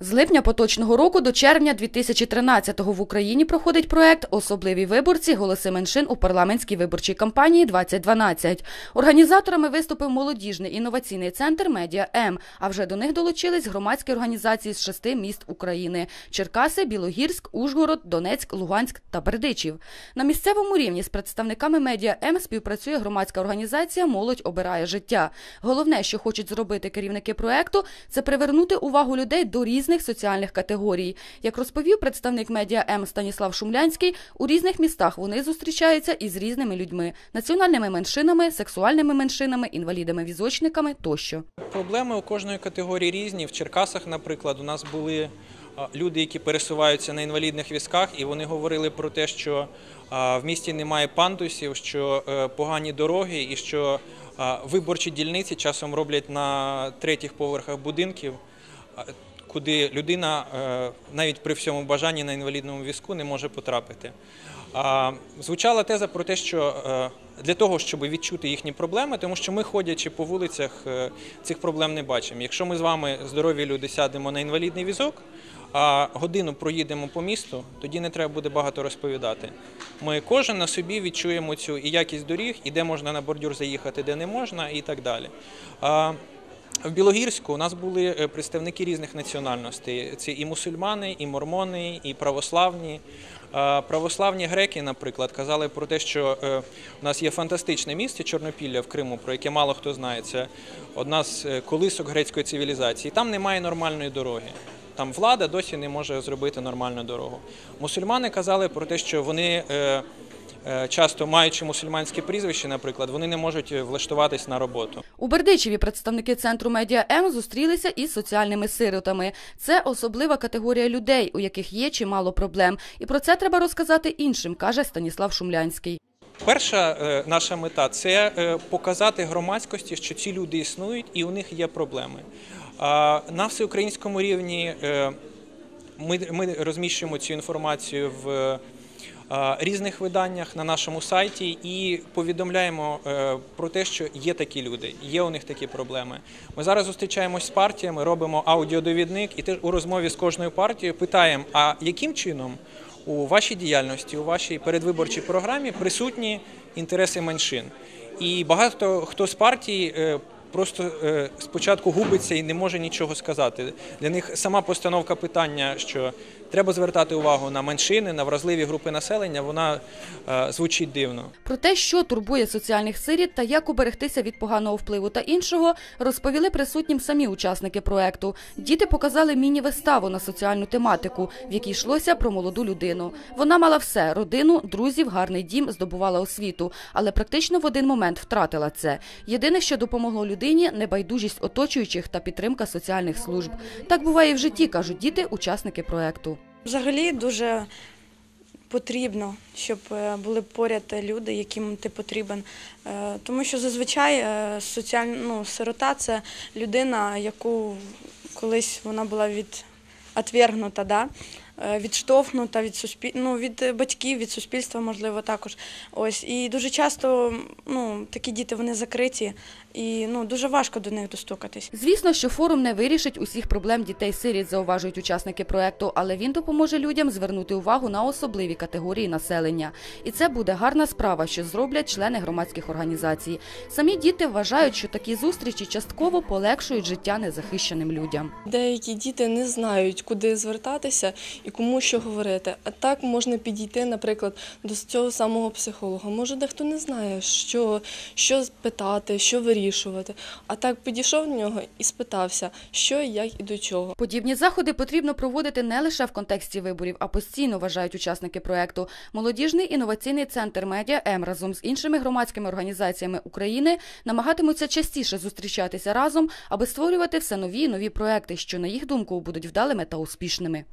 З липня поточного року до червня 2013-го в Україні проходить проект Особливі виборці голоси меншин у парламентській виборчій кампанії 2012. Організаторами виступив молодіжний інноваційний центр Медіа М. А вже до них долучились громадські організації з шести міст України: Черкаси, Білогірськ, Ужгород, Донецьк, Луганськ та Бердичів. На місцевому рівні з представниками Медіа М співпрацює громадська організація Молодь обирає життя. Головне, що хочуть зробити керівники проекту, це привернути увагу людей до різних різних соціальних категорій. Як розповів представник медіа М Станіслав Шумлянський, у різних містах вони зустрічаються із різними людьми національними меншинами, сексуальними меншинами, інвалідами-візочниками тощо. Проблеми у кожної категорії різні. В Черкасах, наприклад, у нас були люди, які пересуваються на інвалідних візках, і вони говорили про те, що в місті немає пандусів, що е, погані дороги, і що виборчі дільниці часом роблять на третіх поверхах будинків куди людина е, навіть при всьому бажанні на інвалідному візку не може потрапити. Звучала теза про те, що е, для того, щоб відчути їхні проблеми, тому що ми, ходячи по вулицях, е, цих проблем не бачимо. Якщо ми з вами здорові люди сядемо на інвалідний візок, а годину проїдемо по місту, тоді не треба буде багато розповідати. Ми кожен на собі відчуємо цю і якість доріг, і де можна на бордюр заїхати, де не можна, і так далі. В Білогірську у нас були е, представники різних національностей: це і мусульмани, і мормони, і православні. Православні греки, наприклад, казали про те, що е, у нас є фантастичне місце Чорнопілля в Криму, про яке мало хто знає. Це одна з е, колисок грецької цивілізації. Там немає нормальної дороги. Там влада досі не може зробити нормальну дорогу. Мусульмани казали про те, що вони. Е, часто маючи мусульманське прізвище, наприклад, вони не можуть е, влаштуватись на роботу. У Бердичеві представники центру медіа М зустрілися із соціальними сиротами. Це особлива категорія людей, у яких є чимало проблем, і про це треба розказати іншим, каже Станіслав Шумлянський. Перша е, наша мета це показати громадськості, що ці люди існують і у них є проблеми. На всеукраїнському рівні ми розміщуємо цю інформацію в різних виданнях на нашому сайті і повідомляємо е, про те, що є такі люди, є у них такі проблеми. Ми зараз зустрічаємось з партіями, робимо аудіодовідник і теж у розмові з кожною партією питаємо, а яким чином у вашій діяльності, у вашій передвиборчій програмі присутні інтереси меншин. І багато хто з партій е, просто е, спочатку губиться і не може нічого сказати. Для них сама постановка питання, що треба звертати увагу на меншини, на вразливі групи населення, вона е, звучить дивно. Про те, що турбує соціальних сиріт та як уберегтися від поганого впливу та іншого, розповіли присутнім самі учасники проекту. Діти показали міні-виставу на соціальну тематику, в якій йшлося про молоду людину. Вона мала все родину, друзів, гарний дім, здобувала освіту, але практично в один момент втратила це. Єдине, що допомогло людині небайдужість оточуючих та підтримка соціальних служб. Так буває в житті, кажуть діти, учасники проекту. Взагалі дуже потрібно, щоб е, були поряд люди, яким ти потрібен. Е, тому що зазвичай е, соціальна ну, сирота це людина, яку колись вона була від відвергнута, да? Відштовхнута від суспіль... ну, від батьків, від суспільства, можливо, також. Ось і дуже часто ну, такі діти вони закриті, і ну дуже важко до них достукатись. Звісно, що форум не вирішить усіх проблем дітей сиріт, зауважують учасники проекту, але він допоможе людям звернути увагу на особливі категорії населення. І це буде гарна справа, що зроблять члени громадських організацій. Самі діти вважають, що такі зустрічі частково полегшують життя незахищеним людям. Деякі діти не знають, куди звертатися і кому що говорити. А так можна підійти, наприклад, до цього самого психолога. Може, дехто не знає, що, що питати, що вирішувати. А так підійшов до нього і спитався, що, як і до чого. Подібні заходи потрібно проводити не лише в контексті виборів, а постійно вважають учасники проекту. Молодіжний інноваційний центр медіа М разом з іншими громадськими організаціями України намагатимуться частіше зустрічатися разом, аби створювати все нові і нові проекти, що на їх думку будуть вдалими та успішними.